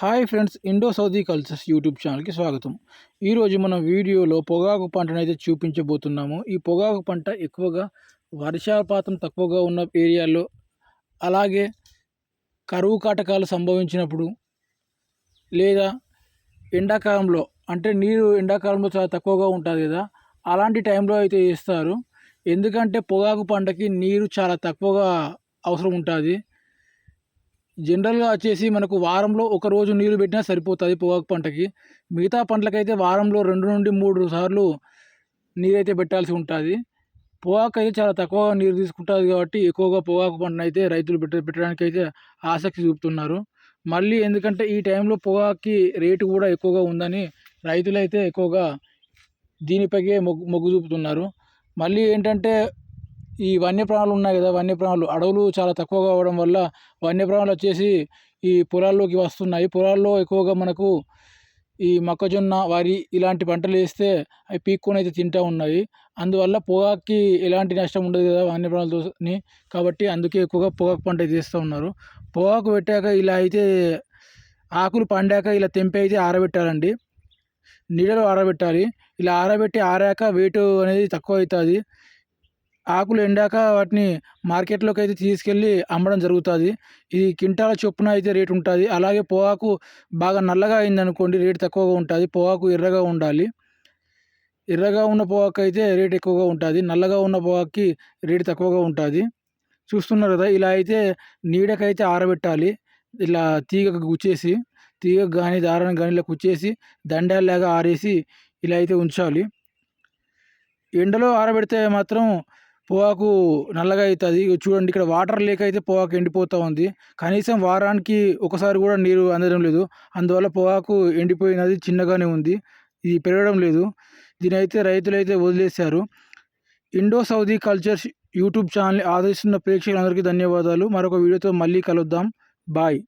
Hi friends Indo Saudi cultures YouTube ఛానల్కి స్వాగతం. ఈరోజు మనం వీడియోలో పొగాకు పంటను అయితే చూపించబోతున్నాము. ఈ పొగాకు పంట ఎక్కువగా వర్షాపాతం తక్కువగా ఉన్న ఏరియాల్లో అలాగే కరువు కాటకాలు సంభవించినప్పుడు లేదా ఎండాకాలంలో అంటే నీరు ఎండాకాలంలో చాలా తక్కువగా ఉంటుంది కదా అలాంటి టైంలో అయితే వేస్తారు. ఎందుకంటే పొగాకు పంటకి నీరు చాలా తక్కువగా అవసరం ఉంటుంది. జనరల్గా వచ్చేసి మనకు వారంలో ఒక రోజు నీరు పెట్టినా సరిపోతుంది పొగాకు పంటకి. మిగతా పంటలకైతే వారంలో రెండు నుండి మూడు సార్లు నీరైతే పెట్టాల్సి ఉంటుంది. పొగాకు అయితే చాలా తక్కువ నీరు తీసుకుంటుంది కాబట్టి ఎక్కువగా పొగాకు పంటను అయితే రైతులు పెట్ట పెట్టడానికి అయితే ఆసక్తి చూపుతున్నారు. మళ్ళీ ఎందుకంటే ఈ టైంలో పొగాకి రేటు కూడా ఎక్కువగా ఉందని రైతులు అయితే ఎక్కువగా దీనిపైకే మొగ్గు మొగ్గు చూపుతున్నారు. మళ్ళీ ఏంటంటే ఈ వన్యప్రాణులు ఉన్నాయి కదా వన్యప్రాణులు. అడవులు చాలా తక్కువగా అవ్వడం వల్ల వన్యప్రాణులు వచ్చేసి ఈ పొలాల్లోకి వస్తున్నాయి. పొలాల్లో ఎక్కువగా మనకు ఈ మొక్కజొన్న వరి ఇలాంటి పంటలు వేస్తే అవి పీక్కొని అయితే తింటూ ఉన్నాయి. అందువల్ల పొగాకి ఎలాంటి నష్టం ఉండదు కదా వన్యప్రాణులతో కాబట్టి అందుకే ఎక్కువగా పొగాకు పంట చేస్తూ ఉన్నారు. పొగాకు పెట్టాక ఇలా అయితే ఆకులు పండాక ఇలా తెంపి అయితే ఆరబెట్టాలండి. నీడలో ఆరబెట్టాలి. ఇలా ఆరబెట్టి ఆరాక వెయిట్ అనేది తక్కువ అవుతుంది. ఆకులు ఎండాక వాటిని మార్కెట్లోకి అయితే తీసుకెళ్ళి అమ్మడం జరుగుతుంది. ఇది క్వింటాల చొప్పున అయితే రేటు ఉంటుంది. అలాగే పొగాకు బాగా నల్లగా అయిందనుకోండి రేటు తక్కువగా ఉంటుంది. పొగాకు ఎర్రగా ఉండాలి. ఎర్రగా ఉన్న పొగాకు అయితే రేట్ ఎక్కువగా ఉంటుంది. నల్లగా ఉన్న పొగాకి రేటు తక్కువగా ఉంటుంది. చూస్తున్నారు కదా ఇలా అయితే నీడకైతే ఆరబెట్టాలి. ఇలా తీగకు గుచ్చేసి తీగ కానీ దారాన్ని కానీ ఇలా కుచ్చేసి దండాల్లాగా ఆరేసి ఇలా అయితే ఉంచాలి. ఎండలో ఆరబెడితే మాత్రం పొగాకు నల్లగా అవుతుంది. చూడండి ఇక్కడ వాటర్ లేక అయితే పొగాకు ఎండిపోతూ ఉంది. కనీసం వారానికి ఒకసారి కూడా నీరు అందడం లేదు. అందువల్ల పొగాకు ఎండిపోయినది చిన్నగానే ఉంది. ఇది పెరగడం లేదు. దీని అయితే రైతులు అయితే వదిలేశారు. Indo Saudi cultures YouTube channel ఆదరిస్తున్న ప్రేక్షకులందరికీ ధన్యవాదాలు. మరొక వీడియోతో మళ్ళీ కలుద్దాం. బాయ్.